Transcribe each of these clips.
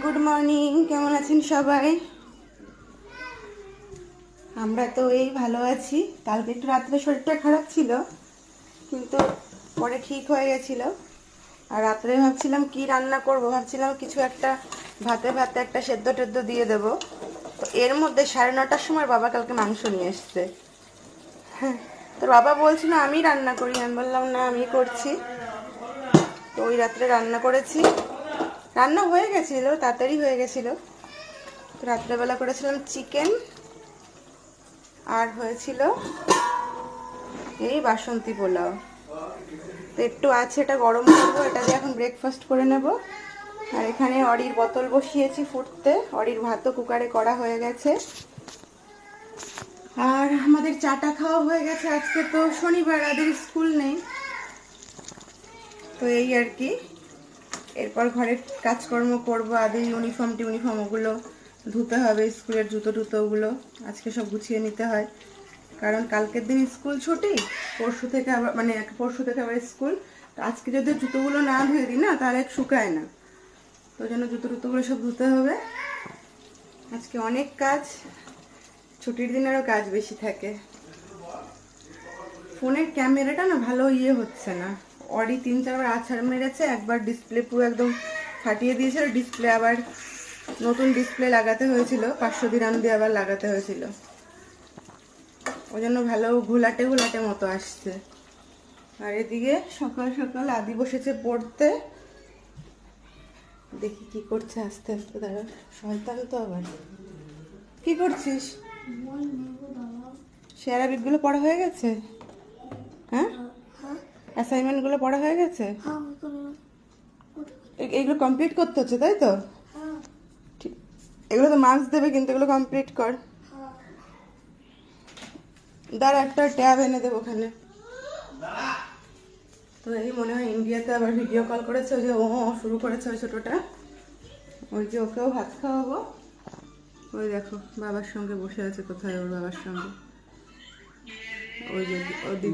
Good morning কেমন আছেন সবাই? আমরা তো এই ভালো আছি। কালকে একটু রাত্রে শরীরটা খারাপ ছিল, কিন্তু পরে ঠিক হয়ে গেছিল। আর রাত্রে ভাবছিলাম কি রান্না করব, ভাবছিলাম কিছু একটা ভাতে ভাতে একটা সেদ্ধ টেদ্ধ দিয়ে দেব। তো এর মধ্যে সাড়ে নটার সময় বাবা কালকে মাংস নিয়ে এসছে। হ্যাঁ তোর বাবা বলছিল, আমি রান্না করি। আমি বললাম, না, আমি করছি। তো ওই রাত্রে রান্না করেছি। রান্না হয়ে গেছিল, তাড়াতাড়ি হয়ে গেছিল। রাত্রেবেলা করেছিলাম চিকেন, আর হয়েছিল এই বাসন্তী পোলাও। তো একটু আছে, এটা গরম করব, এটা দিয়ে এখন ব্রেকফাস্ট করে নেব। আর এখানে অরির বোতল বসিয়েছি ফুটতে, অরির ভাতও কুকারে করা হয়ে গেছে। আর আমাদের চাটা খাওয়া হয়ে গেছে আজকে, তো শনিবার আদের স্কুল নেই। তো এই আর কি। এরপর ঘরের কাজকর্ম করব, আদি ইউনিফর্ম ওগুলো ধুতে হবে, স্কুলের জুতো টুতো ওগুলো। আজকে সব গুছিয়ে নিতে হয়। কারণ কালকের দিন স্কুল ছুটি, পরশু থেকে আবার মানে পরশু থেকে আবার স্কুল। আজকে যদি জুতোগুলো না ধুয়ে দিই না, তাহলে শুকায় না। তো জন্য জুতো টুতোগুলো সব ধুতে হবে। আজকে অনেক কাজ, ছুটির দিনেরও কাজ বেশি থাকে। ফোনের ক্যামেরাটা না ভালো ইয়ে হচ্ছে না। অডি তিন চারবার আছাড় মেরেছে একবার ডিসপ্লে পুরো একদম ফাটিয়ে দিয়েছিল ডিসপ্লে আবার নতুন ডিসপ্লে লাগাতে হয়েছিল পাঁচশো দিরাম দিয়ে আবার লাগাতে হয়েছিল। ওই জন্য ভালো ঘোলাটে ঘোলাটে মতো আসছে। আর এদিকে সকাল সকাল আদি বসেছে পড়তে। দেখি কি করছে আস্তে আস্তে দাঁড়া শয়তান তো আবার। কি করছিস? শেয়ার আবিকগুলো পড়া হয়ে গেছে? হ্যাঁ? অ্যাসাইনমেন্টগুলো পড়া হয়ে গেছে? এ- এগুলো কমপ্লিট করতে হচ্ছে তাই তো? ঠিক। এগুলো তো মার্কস দেবে কিন্তু এগুলো কমপ্লিট কর। দাঁড়া একটা ট্যাব এনে দেবো ওখানে। তো এই মনে হয় ইন্ডিয়াতে আবার ভিডিও কল করেছে ওই যে ও ও শুরু করেছে ওই ছোটোটা। ওই যে ওকেও ভাত খাওয়াবো। ওই দেখো বাবার সঙ্গে বসে আছে কোথায় ওর বাবার সঙ্গে? ওই যে ওর তে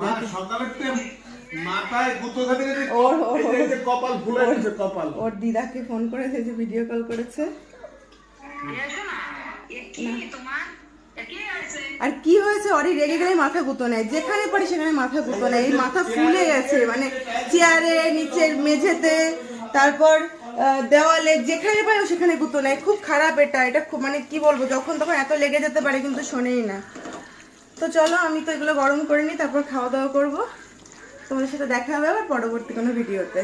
মাথায় গুতো ধরে গেছে ওর ওর এই যে- এই যে কপাল ফুলে গেছে কপাল। ওর দিদাকে ফোন করেছে যে ভিডিও কল করেছে। আর কি হয়েছে? অরি রেগে গেলে মাথা গুতো নেয়। যেখানে পারি সেখানে মাথা গুতো নেয়। এই মাথা ফুলে গেছে মানে চেয়ারে নিচের মেঝেতে তারপর দেওয়ালে যেখানে পাই ও সেখানে গুতো নেয়। খুব খারাপ এটা। এটা খুব মানে কি বলব যখন তখন এত লেগে যেতে পারে কিন্তু শোনেই না। তো চলো আমি তো এগুলো গরম করে নিই তারপর খাওয়া দাওয়া করব। তোমাদের সাথে দেখা হবে আবার পরবর্তী কোনো ভিডিওতে।